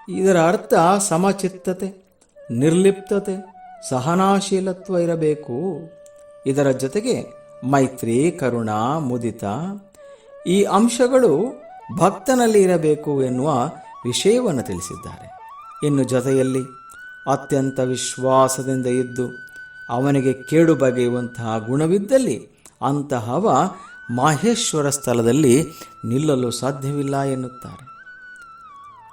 ಇದರ ಅರ್ಥ ಸಮಚಿತ್ತತೆ, ನಿರ್ಲಿಪ್ತತೆ, ಸಹನಾಶೀಲತ್ವ ಇರಬೇಕು. ಇದರ ಜೊತೆಗೆ ಮೈತ್ರಿ, ಕರುಣಾ, ಮುದಿತ ಈ ಅಂಶಗಳು ಭಕ್ತನಲ್ಲಿ ಇರಬೇಕು ಎನ್ನುವ ವಿಷಯವನ್ನು ತಿಳಿಸಿದ್ದಾರೆ. ಇನ್ನು ಜೊತೆಯಲ್ಲಿ ಅತ್ಯಂತ ವಿಶ್ವಾಸದಿಂದ ಇದ್ದು ಅವನಿಗೆ ಕೇಡು ಬಗೆಯುವಂತಹ ಗುಣವಿದ್ದಲ್ಲಿ ಅಂತಹವ ಮಾಹೇಶ್ವರ ಸ್ಥಳದಲ್ಲಿ ನಿಲ್ಲಲು ಸಾಧ್ಯವಿಲ್ಲ ಎನ್ನುತ್ತಾರೆ.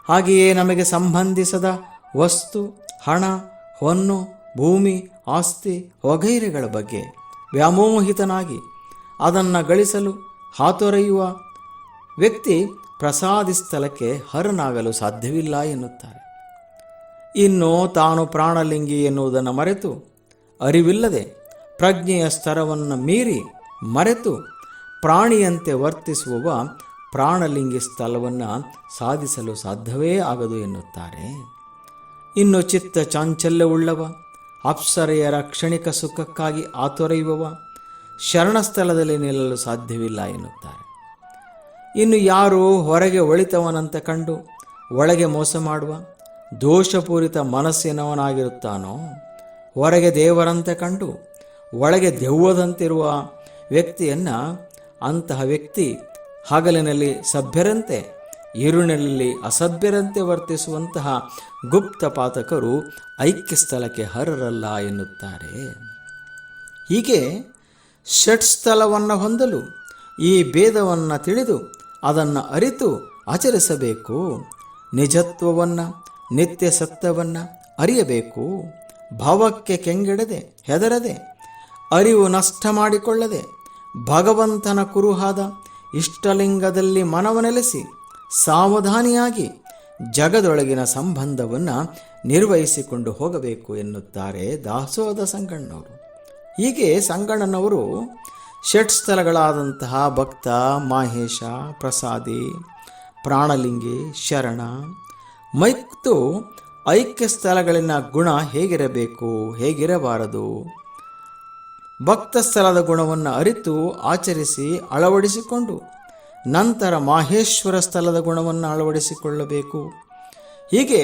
ಹಾಗೆಯೇ ನಮಗೆ ಸಂಬಂಧಿಸದ ವಸ್ತು, ಹಣ, ಹೊನ್ನು, ಭೂಮಿ, ಆಸ್ತಿ ವಗೈರೆಗಳ ಬಗ್ಗೆ ವ್ಯಾಮೋಹಿತನಾಗಿ ಅದನ್ನು ಗಳಿಸಲು ಹಾತೊರೆಯುವ ವ್ಯಕ್ತಿ ಪ್ರಸಾದಿ ಸ್ಥಳಕ್ಕೆ ಹರನಾಗಲು ಸಾಧ್ಯವಿಲ್ಲ ಎನ್ನುತ್ತಾರೆ. ಇನ್ನು ತಾನು ಪ್ರಾಣಲಿಂಗಿ ಎನ್ನುವುದನ್ನು ಮರೆತು, ಅರಿವಿಲ್ಲದೆ ಪ್ರಜ್ಞೆಯ ಸ್ತರವನ್ನು ಮೀರಿ ಮರೆತು ಪ್ರಾಣಿಯಂತೆ ವರ್ತಿಸುವವ ಪ್ರಾಣಲಿಂಗಿ ಸ್ಥಳವನ್ನು ಸಾಧಿಸಲು ಸಾಧ್ಯವೇ ಆಗದು ಎನ್ನುತ್ತಾರೆ. ಇನ್ನು ಚಿತ್ತ ಚಾಂಚಲ್ಯವುಳ್ಳವ, ಅಪ್ಸರೆಯರ ಕ್ಷಣಿಕ ಸುಖಕ್ಕಾಗಿ ಆತೊರೆಯುವವ ಶರಣಸ್ಥಳದಲ್ಲಿ ನಿಲ್ಲಲು ಸಾಧ್ಯವಿಲ್ಲ ಎನ್ನುತ್ತಾರೆ. ಇನ್ನು ಯಾರು ಹೊರಗೆ ಒಳಿತವನಂತೆ ಕಂಡು ಒಳಗೆ ಮೋಸ ಮಾಡುವ, ದೋಷಪೂರಿತ ಮನಸ್ಸಿನವನಾಗಿರುತ್ತಾನೋ? ಹೊರಗೆ ದೇವರಂತೆ ಕಂಡು ಒಳಗೆ ದೆವ್ವದಂತಿರುವ ವ್ಯಕ್ತಿಯನ್ನು ಅಂತಹ ವ್ಯಕ್ತಿ ಹಗಲಿನಲ್ಲಿ ಸಭ್ಯರಂತೆ, ಇರುಳಿನಲ್ಲಿ ಅಸಭ್ಯರಂತೆ ವರ್ತಿಸುವಂತಹ ಗುಪ್ತ ಪಾತಕರು ಐಕ್ಯ ಸ್ಥಳಕ್ಕೆ ಹರರಲ್ಲ ಎನ್ನುತ್ತಾರೆ. ಹೀಗೆ ಷಟ್ಸ್ಥಲವನ್ನು ಹೊಂದಲು ಈ ಭೇದವನ್ನು ತಿಳಿದು ಅದನ್ನು ಅರಿತು ಆಚರಿಸಬೇಕು. ನಿಜತ್ವವನ್ನು, ನಿತ್ಯ ಸತ್ಯವನ್ನು ಅರಿಯಬೇಕು. ಭಾವಕ್ಕೆ ಕೆಂಗೆಡದೆ, ಹೆದರದೆ, ಅರಿವು ನಷ್ಟ ಮಾಡಿಕೊಳ್ಳದೆ, ಭಗವಂತನ ಕುರುಹಾದ ಇಷ್ಟಲಿಂಗದಲ್ಲಿ ಮನವ ನೆಲೆಸಿ ಸಾವಧಾನಿಯಾಗಿ ಜಗದೊಳಗಿನ ಸಂಬಂಧವನ್ನು ನಿರ್ವಹಿಸಿಕೊಂಡು ಹೋಗಬೇಕು ಎನ್ನುತ್ತಾರೆ ದಾಸೋದ ಸಂಗಣ್ಣವರು ಹೀಗೆ ಸಂಗಣ್ಣನವರು ಷಟ್ಸ್ಥಳಗಳಾದಂತಹ ಭಕ್ತ ಮಾಹೇಶ, ಪ್ರಸಾದಿ, ಪ್ರಾಣಲಿಂಗಿ, ಶರಣ, ಮತ್ತು ಐಕ್ಯ ಸ್ಥಳಗಳಿನ ಗುಣ ಹೇಗಿರಬೇಕು, ಹೇಗಿರಬಾರದು? ಭಕ್ತ ಸ್ಥಳದ ಗುಣವನ್ನು ಅರಿತು, ಆಚರಿಸಿ, ಅಳವಡಿಸಿಕೊಂಡು, ನಂತರ ಮಾಹೇಶ್ವರ ಸ್ಥಳದ ಗುಣವನ್ನು ಅಳವಡಿಸಿಕೊಳ್ಳಬೇಕು. ಹೀಗೆ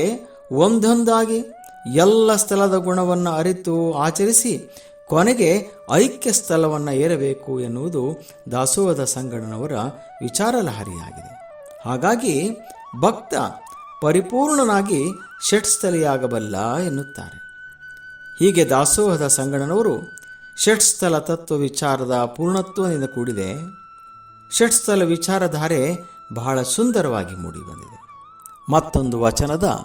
ಒಂದೊಂದಾಗಿ ಎಲ್ಲ ಸ್ಥಳದ ಗುಣವನ್ನು ಅರಿತು, ಆಚರಿಸಿ ಕೊನೆಗೆ ಐಕ್ಯ ಸ್ಥಳವನ್ನು ಏರಬೇಕು ಎನ್ನುವುದು ದಾಸೋಹದ ಸಂಗಡನವರ ವಿಚಾರಲಹರಿಯಾಗಿದೆ. ಹಾಗಾಗಿ ಭಕ್ತ ಪರಿಪೂರ್ಣನಾಗಿ ಷಟ್ಸ್ಥಲಿಯಾಗಬಲ್ಲ ಎನ್ನುತ್ತಾರೆ. ಹೀಗೆ ದಾಸೋಹದ ಸಂಗಡನವರು ಷಟ್ಸ್ಥಲ ತತ್ವ ವಿಚಾರದ ಪೂರ್ಣತ್ವದಿಂದ ಕೂಡಿದೆ. ಷಟ್ಸ್ಥಲ ವಿಚಾರಧಾರೆ ಬಹಳ ಸುಂದರವಾಗಿ ಮೂಡಿಬಂದಿದೆ. ಮತ್ತೊಂದು ವಚನದ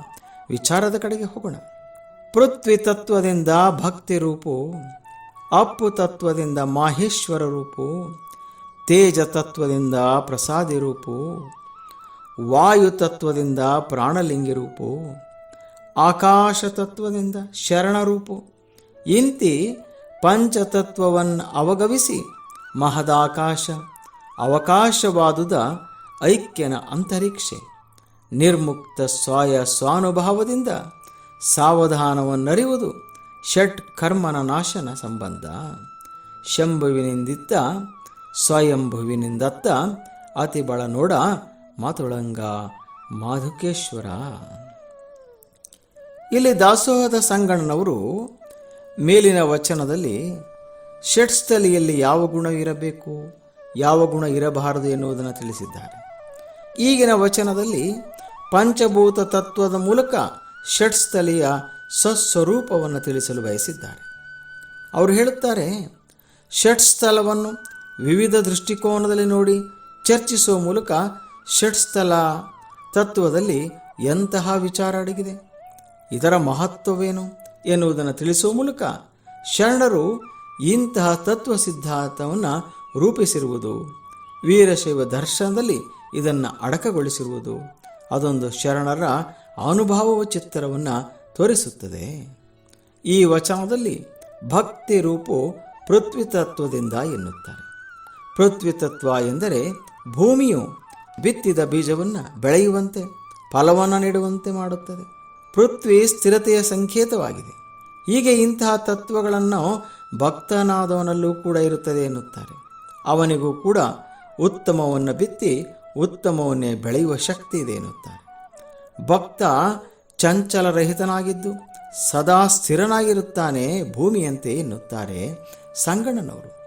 ವಿಚಾರದ ಕಡೆಗೆ ಹೋಗೋಣ. ಪೃಥ್ವಿ ತತ್ವದಿಂದ ಭಕ್ತಿ ರೂಪು ಅಪ್ಪು ತತ್ವದಿಂದ ಮಾಹೇಶ್ವರ ರೂಪು ತೇಜ ತತ್ವದಿಂದ ಪ್ರಸಾದಿ ರೂಪು ವಾಯು ತತ್ವದಿಂದ ಪ್ರಾಣಲಿಂಗಿ ರೂಪು ಆಕಾಶ ತತ್ವದಿಂದ ಶರಣ ರೂಪು. ಇಂತಿ ಪಂಚತತ್ವವನ್ನು ಅವಗವಿಸಿ ಮಹದಾಕಾಶ ಅವಕಾಶವಾದುದ ಐಕ್ಯನ ಅಂತರಿಕ್ಷೆ. ನಿರ್ಮುಕ್ತ ಸ್ವಾಯ ಸ್ವಾನುಭಾವದಿಂದ ಸಾವಧಾನವನ್ನರಿಯುವುದು ಷಟ್ ಕರ್ಮನ ನಾಶನ ಸಂಬಂಧ, ಶಂಭುವಿನಿಂದಿತ್ತ, ಸ್ವಯಂಭುವಿನಿಂದತ್ತ, ಅತಿ ಬಳ ನೋಡ, ಮಾತುಳಂಗ ಮಾಧುಕೇಶ್ವರ. ಇಲ್ಲಿ ದಾಸೋಹದ ಸಂಗಣ್ಣನವರು ಮೇಲಿನ ವಚನದಲ್ಲಿ ಷಟ್ಸ್ಥಲಿಯಲ್ಲಿ ಯಾವ ಗುಣ ಇರಬೇಕು, ಯಾವ ಗುಣ ಇರಬಾರದು ಎನ್ನುವುದನ್ನು ತಿಳಿಸಿದ್ದಾರೆ. ಈಗಿನ ವಚನದಲ್ಲಿ ಪಂಚಭೂತ ತತ್ವದ ಮೂಲಕ ಷಟ್ಸ್ಥಲಿಯ ಸ್ವಸ್ವರೂಪವನ್ನು ತಿಳಿಸಲು ಬಯಸಿದ್ದಾರೆ. ಅವರು ಹೇಳುತ್ತಾರೆ ಷಟ್ ಸ್ಥಳವನ್ನು ವಿವಿಧ ದೃಷ್ಟಿಕೋನದಲ್ಲಿ ನೋಡಿ, ಚರ್ಚಿಸುವ ಮೂಲಕ ಷಟ್ಸ್ಥಲ ತತ್ವದಲ್ಲಿ ಎಂತಹ ವಿಚಾರ ಅಡಗಿದೆ? ಇದರ ಮಹತ್ವವೇನು ಎನ್ನುವುದನ್ನು ತಿಳಿಸುವ ಮೂಲಕ ಶರಣರು ಇಂತಹ ತತ್ವ ಸಿದ್ಧಾಂತವನ್ನು ರೂಪಿಸಿರುವುದು, ವೀರಶೈವ ದರ್ಶನದಲ್ಲಿ ಇದನ್ನು ಅಡಕಗೊಳಿಸಿರುವುದು. ಅದೊಂದು ಶರಣರ ಅನುಭವ ಚಿತ್ರವನ್ನು ತೋರಿಸುತ್ತದೆ. ಈ ವಚನದಲ್ಲಿ ಭಕ್ತಿ ರೂಪು ಪೃಥ್ವಿ ತತ್ವದಿಂದ ಎನ್ನುತ್ತಾರೆ. ಪೃಥ್ವಿ ತತ್ವ ಎಂದರೆ ಭೂಮಿಯು ಬಿತ್ತಿದ ಬೀಜವನ್ನು ಬೆಳೆಯುವಂತೆ, ಫಲವನ್ನು ನೀಡುವಂತೆ ಮಾಡುತ್ತದೆ. ಪೃಥ್ವಿ ಸ್ಥಿರತೆಯ ಸಂಕೇತವಾಗಿದೆ. ಹೀಗೆ ಇಂತಹ ತತ್ವಗಳನ್ನು ಭಕ್ತನಾದವನಲ್ಲೂ ಕೂಡ ಇರುತ್ತದೆ ಎನ್ನುತ್ತಾರೆ. ಅವನಿಗೂ ಕೂಡ ಉತ್ತಮವನ್ನು ಬಿತ್ತಿ ಉತ್ತಮವನ್ನೇ ಬೆಳೆಯುವ ಶಕ್ತಿ ಇದೆ ಎನ್ನುತ್ತಾರೆ. ಭಕ್ತ ಚಂಚಲರಹಿತನಾಗಿದ್ದು ಸದಾ ಸ್ಥಿರನಾಗಿರುತ್ತಾನೆ ಭೂಮಿಯಂತೆ ಎನ್ನುತ್ತಾರೆ ಸಂಗಣ್ಣನವರು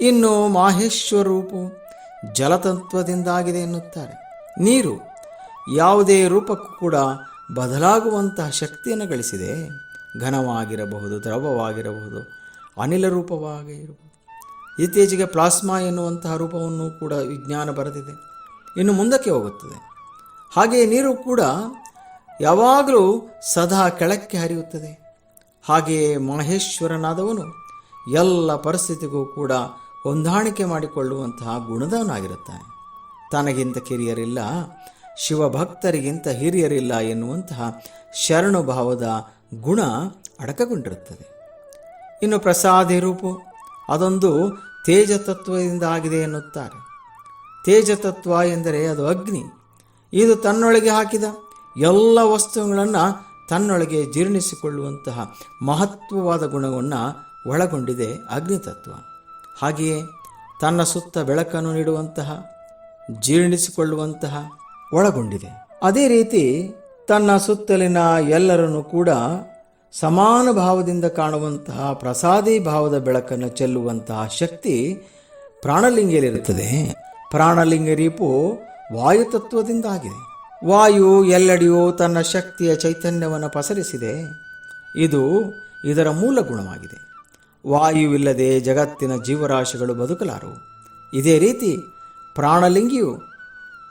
ಇನ್ನು ಮಾಹೇಶ್ವರ ರೂಪು ಜಲತತ್ವದಿಂದಾಗಿದೆ ಎನ್ನುತ್ತಾರೆ. ನೀರು ಯಾವುದೇ ರೂಪಕ್ಕೂ ಕೂಡ ಬದಲಾಗುವಂತಹ ಶಕ್ತಿಯನ್ನು ಗಳಿಸಿದೆ. ಘನವಾಗಿರಬಹುದು, ದ್ರವವಾಗಿರಬಹುದು, ಅನಿಲ ರೂಪವಾಗಿರಬಹುದು ಇತ್ತೀಚೆಗೆ ಪ್ಲಾಸ್ಮಾ ಎನ್ನುವಂತಹ ರೂಪವನ್ನು ಕೂಡ ವಿಜ್ಞಾನ ಬರೆದಿದೆ. ಇನ್ನು ಮುಂದಕ್ಕೆ ಹೋಗುತ್ತದೆ. ಹಾಗೆಯೇ ನೀರು ಕೂಡ ಯಾವಾಗಲೂ ಸದಾ ಕೆಳಕ್ಕೆ ಹರಿಯುತ್ತದೆ. ಹಾಗೆಯೇ ಮಹೇಶ್ವರನಾದವನು ಎಲ್ಲ ಪರಿಸ್ಥಿತಿಗೂ ಕೂಡ ಹೊಂದಾಣಿಕೆ ಮಾಡಿಕೊಳ್ಳುವಂತಹ ಗುಣದವನಾಗಿರುತ್ತಾನೆ. ತನಗಿಂತ ಕಿರಿಯರಿಲ್ಲ, ಶಿವಭಕ್ತರಿಗಿಂತ ಹಿರಿಯರಿಲ್ಲ ಎನ್ನುವಂತಹ ಶರಣುಭಾವದ ಗುಣ ಅಡಕಗೊಂಡಿರುತ್ತದೆ. ಇನ್ನು ಪ್ರಸಾದಿ ರೂಪು ಅದೊಂದು ತೇಜ ತತ್ವದಿಂದ ಆಗಿದೆ ಎನ್ನುತ್ತಾರೆ. ತೇಜತತ್ವ ಎಂದರೆ ಅದು ಅಗ್ನಿ. ಇದು ತನ್ನೊಳಗೆ ಹಾಕಿದ ಎಲ್ಲ ವಸ್ತುಗಳನ್ನು ತನ್ನೊಳಗೆ ಜೀರ್ಣಿಸಿಕೊಳ್ಳುವಂತಹ ಮಹತ್ವವಾದ ಗುಣವನ್ನು ಒಳಗೊಂಡಿದೆ ಅಗ್ನಿತತ್ವ. ಹಾಗೆಯೇ ತನ್ನ ಸುತ್ತ ಬೆಳಕನ್ನು ನೀಡುವಂತಹ, ಜೀರ್ಣಿಸಿಕೊಳ್ಳುವಂತಹ ಒಳಗೊಂಡಿದೆ. ಅದೇ ರೀತಿ ತನ್ನ ಸುತ್ತಲಿನ ಎಲ್ಲರನ್ನು ಕೂಡ ಸಮಾನ ಭಾವದಿಂದ ಕಾಣುವಂತಹ ಪ್ರಸಾದಿ ಭಾವದ ಬೆಳಕನ್ನು ಚೆಲ್ಲುವಂತಹ ಶಕ್ತಿ ಪ್ರಾಣಲಿಂಗಿಯಲ್ಲಿರುತ್ತದೆ ಪ್ರಾಣಲಿಂಗ ರೀಪು ವಾಯುತತ್ವದಿಂದ ಆಗಿದೆ ವಾಯು ಎಲ್ಲೆಡೆಯೂ ತನ್ನ ಶಕ್ತಿಯ ಚೈತನ್ಯವನ್ನು ಪಸರಿಸಿದೆ. ಇದು ಇದರ ಮೂಲ ಗುಣವಾಗಿದೆ. ವಾಯುವಿಲ್ಲದೆ ಜಗತ್ತಿನ ಜೀವರಾಶಿಗಳು ಬದುಕಲಾರು. ಇದೇ ರೀತಿ ಪ್ರಾಣಲಿಂಗಿಯು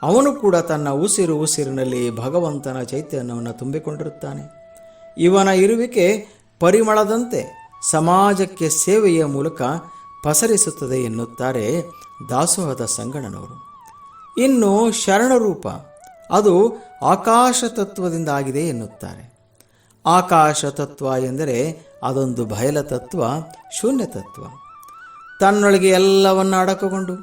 ಅವನು ಕೂಡ ತನ್ನ ಉಸಿರು ಉಸಿರಿನಲ್ಲಿ ಭಗವಂತನ ಚೈತನ್ಯವನ್ನು ತುಂಬಿಕೊಂಡಿರುತ್ತಾನೆ. ಇವನ ಇರುವಿಕೆ ಪರಿಮಳದಂತೆ ಸಮಾಜಕ್ಕೆ ಸೇವೆಯ ಮೂಲಕ ಪಸರಿಸುತ್ತದೆ ಎನ್ನುತ್ತಾರೆ ದಾಸೋಹದ ಸಂಗಣನವರು. ಇನ್ನು ಶರಣರೂಪ ಅದು ಆಕಾಶ ತತ್ವದಿಂದ ಆಗಿದೆ ಎನ್ನುತ್ತಾರೆ. ಆಕಾಶ ತತ್ವ ಎಂದರೆ ಅದೊಂದು ಬಯಲ ತತ್ವ ಶೂನ್ಯ ತತ್ವ ತನ್ನೊಳಗೆ ಎಲ್ಲವನ್ನು ಅಡಕಗೊಂಡು,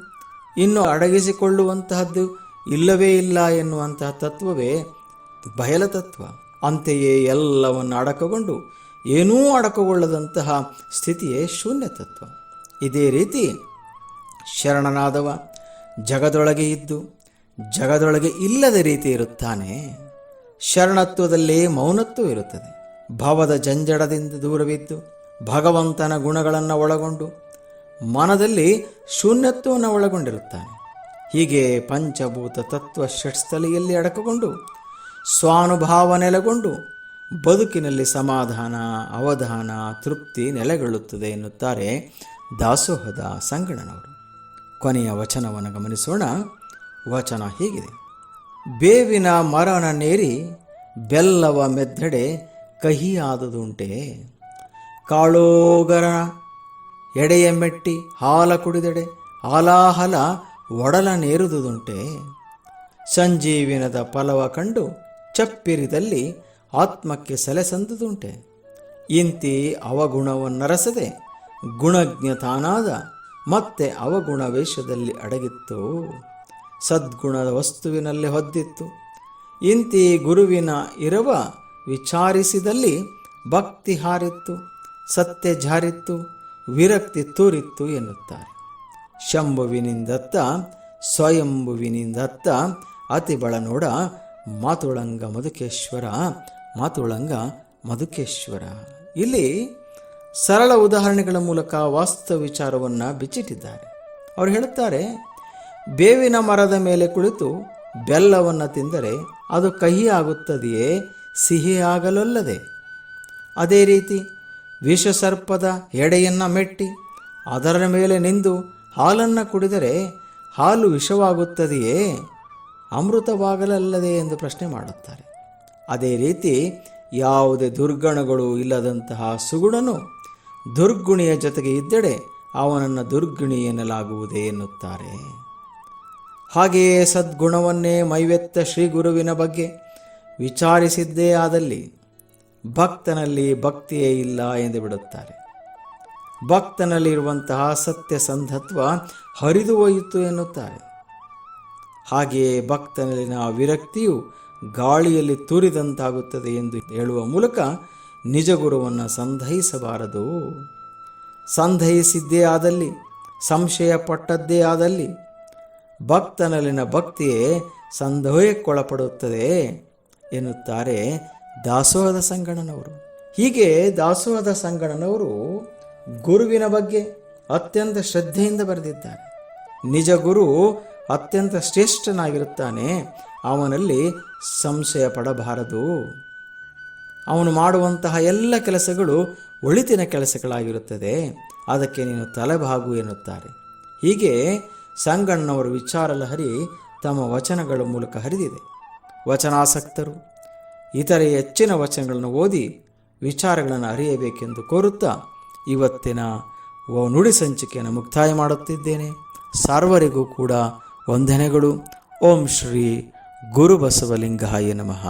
ಇನ್ನು ಅಡಗಿಸಿಕೊಳ್ಳುವಂತಹದ್ದು ಇಲ್ಲವೇ ಇಲ್ಲ ಎನ್ನುವಂತಹ ತತ್ವವೇ ಬಯಲ ತತ್ವ ಅಂತೆಯೇ ಎಲ್ಲವನ್ನು ಅಡಕಗೊಂಡು, ಏನೂ ಅಡಕಗೊಳ್ಳದಂತಹ ಸ್ಥಿತಿಯೇ ಶೂನ್ಯ ತತ್ವ ಇದೇ ರೀತಿ ಶರಣನಾದವ ಜಗದೊಳಗೆ ಇದ್ದು ಜಗದೊಳಗೆ ಇಲ್ಲದ ರೀತಿ ಇರುತ್ತಾನೆ, ಶರಣತ್ವದಲ್ಲಿ ಮೌನತ್ವ ಇರುತ್ತದೆ. ಭವದ ಜಂಜಡದಿಂದ ದೂರವಿದ್ದು ಭಗವಂತನ ಗುಣಗಳನ್ನು ಒಳಗೊಂಡು ಮನದಲ್ಲಿ ಶೂನ್ಯತ್ವವನ್ನು ಒಳಗೊಂಡಿರುತ್ತಾನೆ. ಹೀಗೆ ಪಂಚಭೂತ ತತ್ವ ಷಟ್ಸ್ಥಲಿಯಲ್ಲಿ ಅಡಕಗೊಂಡು ಸ್ವಾನುಭಾವ ನೆಲೆಗೊಂಡು ಬದುಕಿನಲ್ಲಿ ಸಮಾಧಾನ, ಅವಧಾನ, ತೃಪ್ತಿ ನೆಲೆಗೊಳ್ಳುತ್ತದೆ ಎನ್ನುತ್ತಾರೆ ದಾಸೋಹದ ಸಂಗಣನವರು. ಕೊನೆಯ ವಚನವನ್ನು ಗಮನಿಸೋಣ. ವಚನ ಹೀಗಿದೆ. ಬೇವಿನ ಮರಣ ನೇರಿ ಬೆಲ್ಲವ ಮೆದ್ದಡೆ ಕಹಿಯಾದುದುಂಟೆ. ಕಾಳೋಗರ ಎಡೆಯ ಮೆಟ್ಟಿ ಹಾಲ ಕುಡಿದೆಡೆ ಹಾಲಾಹಲ ಒಡಲ ನೇರುದುದುಂಟೆ. ಸಂಜೀವಿನದ ಫಲವ ಕಂಡು ಚಪ್ಪಿರಿದಲ್ಲಿ ಆತ್ಮಕ್ಕೆ ಸೆಲೆ ಸಂದುದುಂಟೆ ಇಂತಿ ಅವಗುಣವನ್ನರಸದೆ ಗುಣಜ್ಞತಾನಾದ ಮತ್ತೆ ಅವಗುಣ ವೇಷದಲ್ಲಿ ಅಡಗಿತ್ತು. ಸದ್ಗುಣದ ವಸ್ತುವಿನಲ್ಲಿ ಹೊದ್ದಿತ್ತು. ಇಂತಿ ಗುರುವಿನ ಇರವ ವಿಚಾರಿಸಿದಲ್ಲಿ ಭಕ್ತಿ ಹಾರಿತ್ತು, ಸತ್ಯ ಜಾರಿತ್ತು, ವಿರಕ್ತಿ ತೂರಿತ್ತು ಎನ್ನುತ್ತಾರೆ. ಶಂಭುವಿನಿಂದತ್ತ, ಸ್ವಯಂಭುವಿನಿಂದತ್ತ ಅತಿ ಬಳನೋಡ ಮಾತುಳಂಗ ಮಧುಕೇಶ್ವರ ಮಾತುಳಂಗ ಮಧುಕೇಶ್ವರ. ಇಲ್ಲಿ ಸರಳ ಉದಾಹರಣೆಗಳ ಮೂಲಕ ವಾಸ್ತವ ವಿಚಾರವನ್ನು ಬಿಚ್ಚಿಟ್ಟಿದ್ದಾರೆ. ಅವರು ಹೇಳುತ್ತಾರೆ ಬೇವಿನ ಮರದ ಮೇಲೆ ಕುಳಿತು ಬೆಲ್ಲವನ್ನು ತಿಂದರೆ ಅದು ಕಹಿ ಆಗುತ್ತದೆಯೇ ಸಿಹಿ ಆಗಲಲ್ಲದೆ ಅದೇ ರೀತಿ ವಿಷಸರ್ಪದ ಎಡೆಯನ್ನು ಮೆಟ್ಟಿ ಅದರ ಮೇಲೆ ನಿಂದು ಹಾಲನ್ನು ಕುಡಿದರೆ ಹಾಲು ವಿಷವಾಗುತ್ತದೆಯೇ? ಅಮೃತವಾಗಲಲ್ಲದೆ ಎಂದು ಪ್ರಶ್ನೆ ಮಾಡುತ್ತಾರೆ. ಅದೇ ರೀತಿ ಯಾವುದೇ ದುರ್ಗಣಗಳು ಇಲ್ಲದಂತಹ ಸುಗುಣನು ದುರ್ಗುಣಿಯ ಜೊತೆಗೆ ಇದ್ದಡೆ ಅವನನ್ನು ದುರ್ಗುಣಿ ಎನ್ನಲಾಗುವುದೇ ಎನ್ನುತ್ತಾರೆ. ಹಾಗೆಯೇ ಸದ್ಗುಣವನ್ನೇ ಮೈವೆತ್ತ ಶ್ರೀ ಗುರುವಿನ ಬಗ್ಗೆ ವಿಚಾರಿಸಿದ್ದೇ ಆದಲ್ಲಿ ಭಕ್ತನಲ್ಲಿ ಭಕ್ತಿಯೇ ಇಲ್ಲ ಎಂದು ಬಿಡುತ್ತಾರೆ. ಭಕ್ತನಲ್ಲಿರುವಂತಹ ಸತ್ಯಸಂಧತ್ವ ಹರಿದು ಹೋಯಿತು ಎನ್ನುತ್ತಾರೆ. ಹಾಗೆಯೇ ಭಕ್ತನಲ್ಲಿನ ವಿರಕ್ತಿಯು ಗಾಳಿಯಲ್ಲಿ ತೂರಿದಂತಾಗುತ್ತದೆ ಎಂದು ಹೇಳುವ ಮೂಲಕ ನಿಜ ಗುರುವನ್ನು ಸಂಧೈಸಬಾರದು ಆದಲ್ಲಿ ಸಂಶಯ ಪಟ್ಟದ್ದೇ ಆದಲ್ಲಿ ಭಕ್ತನಲ್ಲಿನ ಭಕ್ತಿಯೇ ಸಂದೋಹಕ್ಕೊಳಪಡುತ್ತದೆ ಎನ್ನುತ್ತಾರೆ ದಾಸೋಹದ ಸಂಗಣನವರು. ಹೀಗೆ ದಾಸೋಹದ ಸಂಗಣನವರು ಗುರುವಿನ ಬಗ್ಗೆ ಅತ್ಯಂತ ಶ್ರದ್ಧೆಯಿಂದ ಬರೆದಿದ್ದಾರೆ. ನಿಜ ಗುರು ಅತ್ಯಂತ ಶ್ರೇಷ್ಠನಾಗಿರುತ್ತಾನೆ, ಅವನಲ್ಲಿ ಸಂಶಯ ಪಡಬಾರದು. ಅವನು ಮಾಡುವಂತಹ ಎಲ್ಲ ಕೆಲಸಗಳು ಒಳಿತಿನ ಕೆಲಸಗಳಾಗಿರುತ್ತದೆ, ಅದಕ್ಕೆ ನೀನು ತಲೆಬಾಗು ಎನ್ನುತ್ತಾರೆ. ಹೀಗೆ ಸಂಗಣ್ಣನವರ ವಿಚಾರ ಲಹರಿ ತಮ್ಮ ವಚನಗಳ ಮೂಲಕ ಹರಿದಿದೆ. ವಚನಾಸಕ್ತರು, ಇತರೆ ಹೆಚ್ಚಿನ ವಚನಗಳನ್ನು ಓದಿ ವಿಚಾರಗಳನ್ನು ಅರಿಯಬೇಕೆಂದು ಕೋರುತ್ತಾ ಇವತ್ತಿನ ನುಡಿ ಸಂಚಿಕೆಯನ್ನು ಮುಕ್ತಾಯ ಮಾಡುತ್ತಿದ್ದೇನೆ. ಸರ್ವರಿಗೂ ಕೂಡ ವಂದನೆಗಳು. ಓಂ ಶ್ರೀ ಗುರು ಬಸವಲಿಂಗಾಯ ನಮಃ.